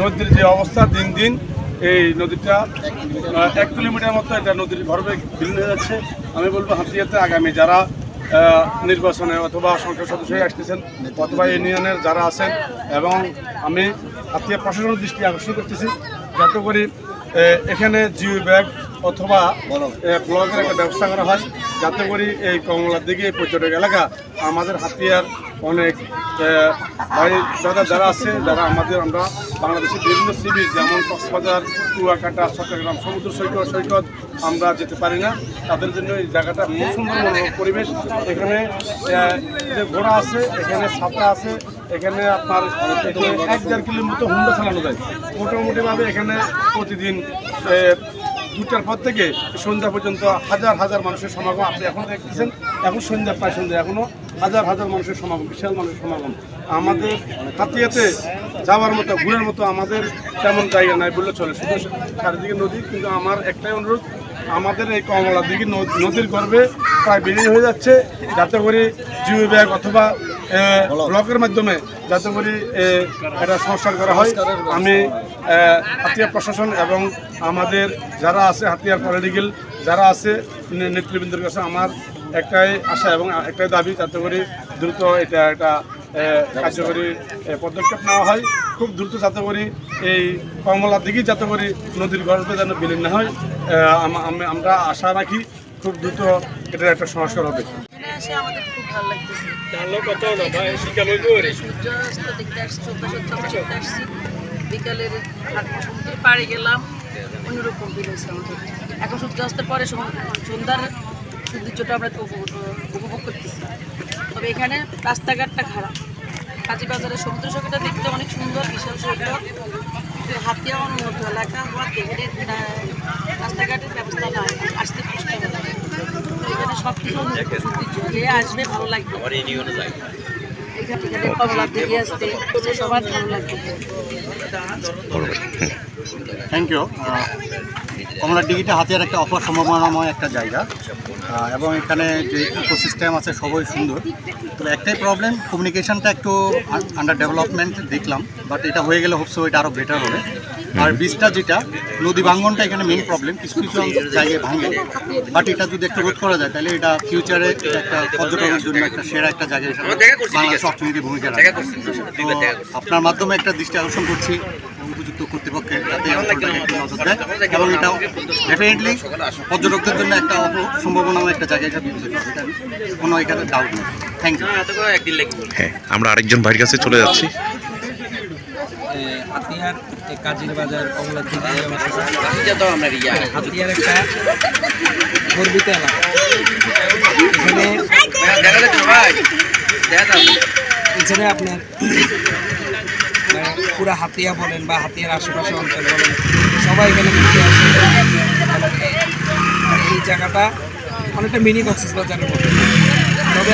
নদীর যে অবস্থা দিন দিন, এই নদীটা এক কিলোমিটার মতো এটা নদীর গর্ভে বিলীন হয়ে যাচ্ছে। আমি বলব হাতিয়াতে আগামী যারা নির্বাচনে অথবা সংসদ সদস্য হয়ে আসতেছেন অথবা ইউনিয়নের যারা আছেন এবং আমি হাতিয়া প্রশাসনের দৃষ্টি আকর্ষণ করতেছি, যাতে করে এখানে জিও ব্যাগ অথবা ব্লকের একটা ব্যবস্থা করা হয়। যাতে করে এই কমলার দিকে পর্যটক এলাকা আমাদের হাতিয়ার অনেক ভাই, দাদা যারা আছে, যারা আমাদের আমরা বাংলাদেশের বিভিন্ন সি যেমন কক্সবাজার, কুয়াকাটা, চট্টগ্রাম, সমুদ্র সৈকত সৈকত, আমরা যেতে পারি না। তাদের জন্য এই জায়গাটা সুন্দর মনোরম পরিবেশ। এখানে যে ঘোড়া আছে, এখানে ছাতা আছে, এখানে আপনার এক দেড় কিলোর মতো হুন্ডা চালানো যায়। মোটামুটিভাবে এখানে প্রতিদিন দুটার পর থেকে সন্ধ্যা পর্যন্ত হাজার হাজার মানুষের সমাগম আপনি এখন দেখতেছেন। এখন সন্ধ্যা, প্রায় সন্ধ্যা। এখনও হাজার হাজার মানুষের সমাগম, বিশাল মানুষের সমাগম। আমাদের হাতিয়াতে যাওয়ার মতো, ঘুরের মতো আমাদের তেমন জায়গা নাই বললে চলে। শুধু চারিদিকে নদী, কিন্তু আমার একটাই অনুরোধ, আমাদের এই কমলা দিকে নদ- নদীর গর্ভে প্রায় বেরিয়ে হয়ে যাচ্ছে। যাতে করে জিও ব্যাগ অথবা ব্লকের মাধ্যমে যাতে করে এটা সংস্কার করা হয়। আমি আহ, হাতিয়ার প্রশাসন এবং আমাদের যারা আছে হাতিয়ার পলিটিক্যাল যারা আছে নেতৃবৃন্দের কাছে আমার একটাই আশা এবং একটাই দাবি যাতে করে দ্রুত এটা একটা কার্যকরী পদক্ষেপ নেওয়া হয়। খুব দ্রুত যাতে করে এই কমলার দিকেই যাতে করে নদীর গর্ভে যেন বিলীন না হয়। আমরা আশা রাখি খুব দ্রুত এটার একটা সংস্কার হবে। বিকালের সমুদ্রের পাড়ে গেলাম, অন্যরকম হয়েছে এখন সূর্যাস্তের পরে সন্ধ্যার সৌন্দর্যটা আমরা উপভোগ করতেছি। তবে এখানে রাস্তাঘাটটা খারাপ। কাজী বাজারের সমুদ্র সৈকতটা দেখতে অনেক সুন্দর, বিশাল সৈকত। হাতিয়া অনুন্নত এলাকা হওয়াতে এখানে রাস্তাঘাটের ব্যবস্থা নাই। আসতে কষ্ট এখানে সব কিছু সৌন্দর্য যে আসবে, ভালো লাগবে। থ্যাংক ইউ কমলার ডিগিটা হাতিয়ার একটা অপার সম্ভাবনাময় একটা জায়গা। এবং এখানে যে ইকোসিস্টেম আছে, সবই সুন্দর। তবে একটাই প্রবলেম কমিউনিকেশানটা একটু আন্ডার ডেভেলপমেন্ট দেখলাম বাট এটা হয়ে গেলে হোপসো এটা আরও বেটার হবে। আর বীজটা যেটা নদী ভাঙ্গনটা এখানে মেন প্রবলেম কিছু কিছু জায়গায় ভাঙে। বাট এটা যদি একটু রোধ করা যায় তাহলে এটা ফিউচারে একটা পর্যটনের জন্য একটা সেরা একটা জায়গা হিসাবে বাংলাদেশ অর্থনীতির ভূমিকা রাখবে তো আপনার মাধ্যমে একটা দৃষ্টি আকর্ষণ করছি উপযুক্ত কর্তৃপক্ষের যাতে নজর দেয়। এবং এটা ডেফিনেটলি পর্যটকদের জন্য একটা অপ- সম্ভাবনাময় একটা জায়গা হিসাবে বিবেচিত হবে কোনো এখানে ডাউট নেই। থ্যাংক ইউ হ্যাঁ আমরা আরেকজন ভাইয়ের কাছে চলে যাচ্ছি। হাতিয়ার কাজির বাজার কমলার দিকে হাতিয়ার একটা গর্বিত এলাকা। এখানে এখানে আপনার মানে পুরো হাতিয়া বলেন বা হাতিয়ার আশেপাশে অঞ্চল বলেন সবাই এখানে ঘুরতে আসে। এই জায়গাটা অনেকটা মিনি কক্সবাজারের মতো। তবে